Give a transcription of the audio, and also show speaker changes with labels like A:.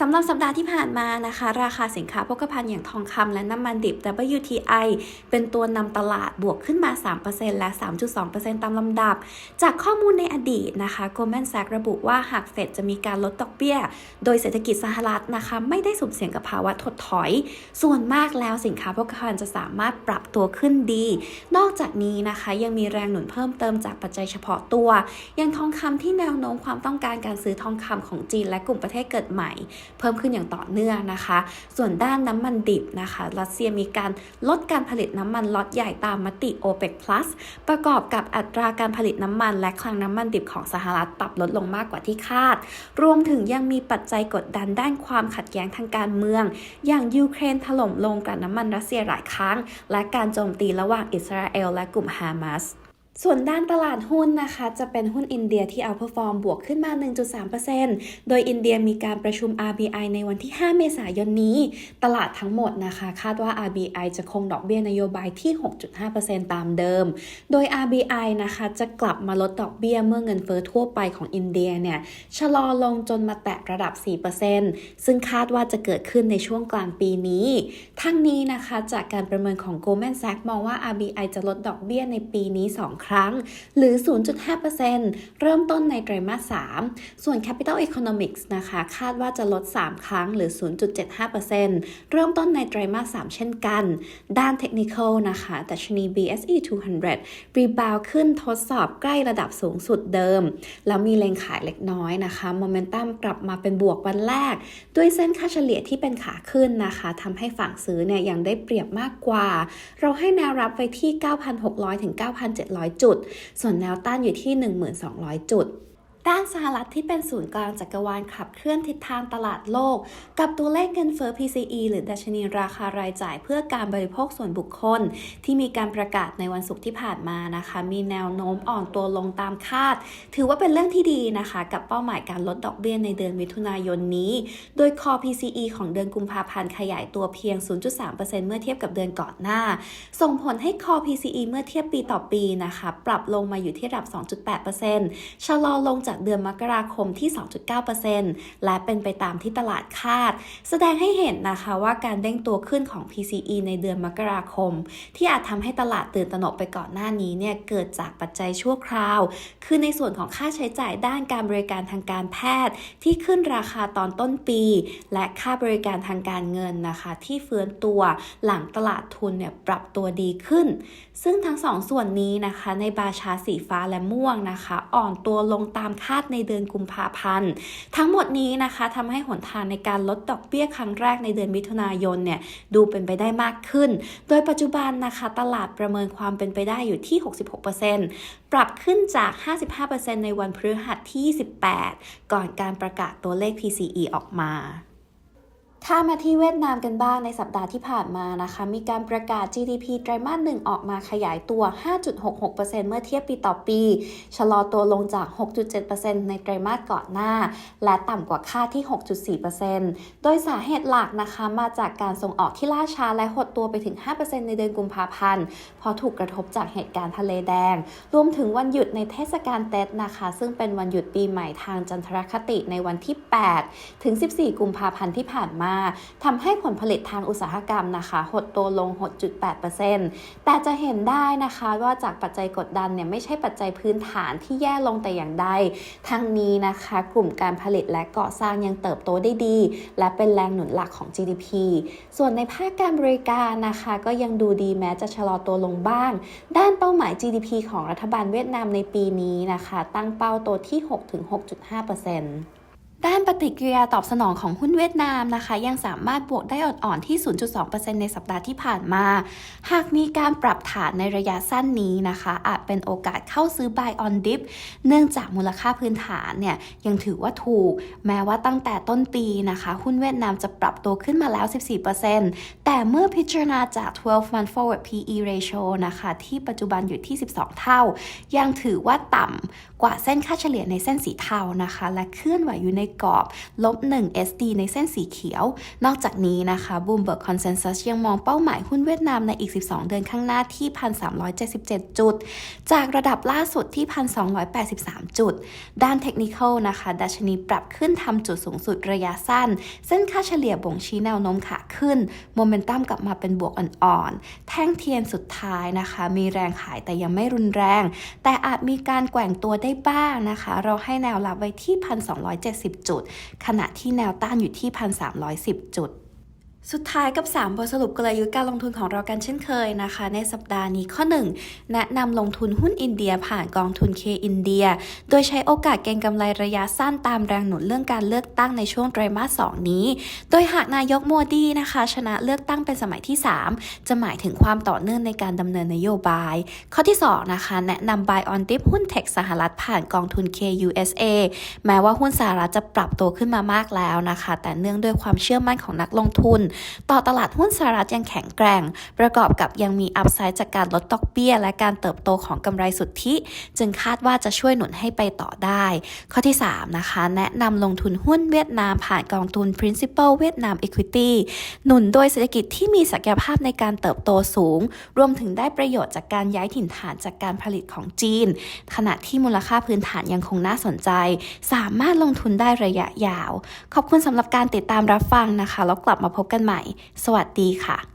A: สำหรับสัปดาห์ที่ผ่านมานะคะ ราคาสินค้าโภคภัณฑ์อย่างทองคำและน้ำมันดิบ WTI เป็นตัวนำตลาดบวกขึ้นมา 3%และ 3.2%ตามลำดับ จากข้อมูลในอดีตนะคะ Goldman Sachs ระบุว่าหากเฟดจะมีการลดดอกเบี้ย โดยเศรษฐกิจสหรัฐนะคะ ไม่ได้สุ่มเสี่ยงกับภาวะถดถอย ส่วนมากแล้วสินค้าโภคภัณฑ์จะสามารถปรับตัวขึ้นดี นอกจากนี้นะคะยังมีแรงหนุนเพิ่มเติมจากปัจจัยเฉพาะตัว อย่างทองคำที่แนวโน้มความต้องการการซื้อทองคำของจีนและกลุ่มประเทศเกิดใหม่เพิ่มขึ้นอย่างต่อเนื่องนะคะ ส่วนด้านน้ำมันดิบนะคะ รัสเซียมีการลดการผลิตน้ำมันล็อตใหญ่ตามมติ OPEC Plus ประกอบกับอัตราการผลิตน้ำมัน และคลังน้ำมันดิบของสหรัฐปรับลดลงมากกว่าที่คาด รวมถึงยังมีปัจจัยกดดันด้านความขัดแย้งทางการเมือง อย่างยูเครนถล่มลงกับน้ำมันรัสเซียหลายครั้ง และการโจมตีระหว่างอิสราเอลและกลุ่มฮามาส ส่วนด้านตลาดหุ้นนะคะ จะเป็นหุ้นอินเดียที่เอาพอฟอร์มบวกขึ้นมา 1.3%โดยอินเดียมีการประชุม RBI ในวันที่ 5 เมษายนนี้ ตลาดทั้งหมดนะคะ คาดว่า RBI จะคงดอกเบี้ยนโยบายที่ 6.5%ตามเดิม โดย RBI นะคะจะกลับมาลดดอกเบี้ยเมื่อเงินเฟอ้อทั่วไปของอินเดียเนี่ยชะลอลงจนมาแตะระดับ 4%ซึ่งคาดว่าจะเกิดขึ้นในช่วงกลางปีนี้ ทั้งนี้นะคะจากการประเมินของ Goldman Sachs มองว่า RBI จะลดดอกเบี้ยในปีนี้ 2ครั้ง หรือ 0.5%เริ่มต้นในไตรมาส 3 ส่วน Capital Economics นะคะ คาดว่าจะลด 3 ครั้งหรือ 0.75%เริ่มต้นในไตรมาส 3 เช่นกัน ด้าน Technical นะคะดัชนี BSE 200 รีบาวขึ้นทดสอบใกล้ระดับสูงสุดเดิม แล้วมีเลงขายเล็กน้อยนะคะโมเมนตัมกลับมาเป็นบวกวันแรก ด้วยเส้นค่าเฉลี่ยที่เป็นขาขึ้นนะคะทำให้ฝั่งซื้อเนี่ยยังได้เปรียบมากกว่า เราให้แนวรับไว้ที่ 9,600 ถึง 9,700จุด ส่วนแนวต้านอยู่ที่ 1,200 จุด ด้านสหรัฐที่เป็นศูนย์กลางจักรวาลขับเคลื่อนทิศทางตลาดโลก กับตัวเลขเงินเฟ้อ PCE หรือดัชนีราคารายจ่ายเพื่อการบริโภคส่วนบุคคล ที่มีการประกาศในวันศุกร์ที่ผ่านมานะคะ มีแนวโน้มอ่อนตัวลงตามคาด ถือว่าเป็นเรื่องที่ดีนะคะ กับเป้าหมายการลดดอกเบี้ยในเดือนมิถุนายนนี้ โดย Core PCE ของเดือนกุมภาพันธ์ขยายตัวเพียง 0.3%เมื่อเทียบกับเดือนก่อนหน้า ส่งผลให้ Core PCE เมื่อเทียบปีต่อปีนะคะ ปรับลงมาอยู่ที่ระดับ 2.8%ชะลอลงจากเดือนมกราคมที่ 2.9%และเป็นไปตามที่ตลาดคาด แสดงให้เห็นนะคะว่าการเด้งตัวขึ้นของ PCE ในเดือนมกราคม ที่อาจทำให้ตลาดตื่นตระหนกไปก่อนหน้านี้เนี่ยเกิดจากปัจจัยชั่วคราว คือในส่วนของค่าใช้จ่ายด้านการบริการทางการแพทย์ ที่ขึ้นราคาตอนต้นปี และค่าบริการทางการเงินนะคะ ที่เฟื้นตัวหลังตลาดทุนเนี่ยปรับตัวดีขึ้น ซึ่งทั้งสองส่วนนี้นะคะ ในบาชาสีฟ้าและม่วงนะคะ อ่อนตัวลงตามคาดในเดือนกุมภาพันธ์ ทั้งหมดนี้นะคะทำให้หนทางในการลดดอกเบี้ยครั้งแรกในเดือนมิถุนายนเนี่ยดูเป็นไปได้มากขึ้น โดยปัจจุบันนะคะตลาดประเมินความเป็นไปได้อยู่ที่ 66%ปรับขึ้นจาก 55%ในวันพฤหัสที่ 18 ก่อนการประกาศตัวเลข PCE ออกมา ถ้ามาที่เวียดนามกันบ้างในสัปดาห์ที่ผ่านมานะคะ มีการประกาศ GDP ไตรมาสหนึ่งออกมาขยายตัว 5.66%เมื่อเทียบปีต่อปี ชะลอตัวลงจาก 6.7%ในไตรมาสก่อนหน้า และต่ำกว่าคาดที่ 6.4%โดยสาเหตุหลักนะคะมาจากการส่งออกที่ล่าช้าและหดตัวไปถึง 5%ในเดือนกุมภาพันธ์พราะถูกกระทบจากเหตุการณ์ทะเลแดง รวมถึงวันหยุดในเทศกาลเต็ดนะคะ ซึ่งเป็นวันหยุดปีใหม่ทางจันทรคติในวันที่ 8 ถึง 14 กุมภาพันธ์ที่ผ่านมาทำให้ผลผลิตทางอุตสาหกรรมนะคะหดตัวลง 6.8%แต่จะเห็นได้นะคะว่าจากปัจจัยกดดันเนี่ยไม่ใช่ปัจจัยพื้นฐานที่แย่ลงแต่อย่างใด ทั้งนี้นะคะ กลุ่มการผลิตและก่อสร้างยังเติบโตได้ดี และเป็นแรงหนุนหลักของ GDP ส่วนในภาคการบริการนะคะก็ยังดูดีแม้จะชะลอตัวลงบ้าง ด้านเป้าหมาย GDP ของรัฐบาลเวียดนามในปีนี้นะคะ ตั้งเป้าตัวที่ 6-6.5% ด้านปฏิกิริยาตอบสนองของหุ้นเวียดนามนะคะ ยังสามารถบวกได้อ่อนๆที่ 0.2%ในสัปดาห์ที่ผ่านมา หากมีการปรับฐานในระยะสั้นนี้นะคะ อาจเป็นโอกาสเข้าซื้อ buy on dip เนื่องจากมูลค่าพื้นฐานเนี่ยยังถือว่าถูก แม้ว่าตั้งแต่ต้นปีนะคะ หุ้นเวียดนามจะปรับตัวขึ้นมาแล้ว 14%แต่เมื่อพิจารณาจาก 12 month forward PE ratio นะคะ ที่ปัจจุบันอยู่ที่ 12 เท่า ยังถือว่าต่ำกว่าเส้นค่าเฉลี่ยในเส้นสีเทานะคะ และเคลื่อนไหวอยู่ในกรอบลบ1 SD ในเส้นสีเขียว นอกจากนี้นะคะ Bloomberg Consensus ยังมองเป้าหมายหุ้นเวียดนามในอีก 12 เดือนข้างหน้าที่ 1,377 จุด จากระดับล่าสุดที่ 1,283 จุด ด้านเทคนิคนะคะ ดัชนีปรับขึ้นทำจุดสูงสุดระยะสั้น เส้นค่าเฉลี่ยบ่งชี้แนวโน้มขาขึ้นโมเมนตัมกลับมาเป็นบวกอ่อนๆ แท่งเทียนสุดท้ายนะคะ มีแรงขายแต่ยังไม่รุนแรง แต่อาจมีการแกว่งตัวได้บ้างนะคะ เราให้แนวรับไว้ที่ 1,270จุด ขณะที่แนวต้านอยู่ที่ 1,310 จุด สุดท้ายกับ 3 บทสรุปกลยุทธ์การลงทุนของเรากันเช่นเคยนะคะ ในสัปดาห์นี้ข้อ 1 แนะนำลงทุนหุ้นอินเดียผ่านกองทุน K อินเดีย โดยใช้โอกาสเก็งกำไรระยะสั้นตามแรงหนุนเรื่องการเลือกตั้งในช่วงไตรมาส 2 นี้ โดยหากนายกโมดีนะคะ ชนะเลือกตั้งเป็นสมัยที่ 3 จะหมายถึงความต่อเนื่องในการดำเนินนโยบาย ข้อที่ 2 นะคะ แนะนำ buy on dip หุ้นเทคสหรัฐผ่านกองทุน KUSA แม้ว่าหุ้นสหรัฐจะปรับตัวขึ้นมามากแล้วนะคะ แต่เนื่องด้วยความเชื่อมั่นของนักลงทุนต่อตลาดหุ้นสหรัฐยังแข็งแกร่ง ประกอบกับยังมีอัพไซด์จากการลดดอกเบี้ย และการเติบโตของกำไรสุทธิ จึงคาดว่าจะช่วยหนุนให้ไปต่อได้ ข้อที่ 3 นะคะ แนะนำลงทุนหุ้นเวียดนามผ่านกองทุน Principal เวียดนาม Equity หนุนโดยเศรษฐกิจที่มีศักยภาพในการเติบโตสูง รวมถึงได้ประโยชน์จากการย้ายถิ่นฐานจากการผลิตของจีน ขณะที่มูลค่าพื้นฐานยังคงน่าสนใจ สามารถลงทุนได้ระยะยาว ขอบคุณสำหรับการติดตามรับฟังนะคะ แล้วกลับมาพบกันใหม่ สวัสดีค่ะ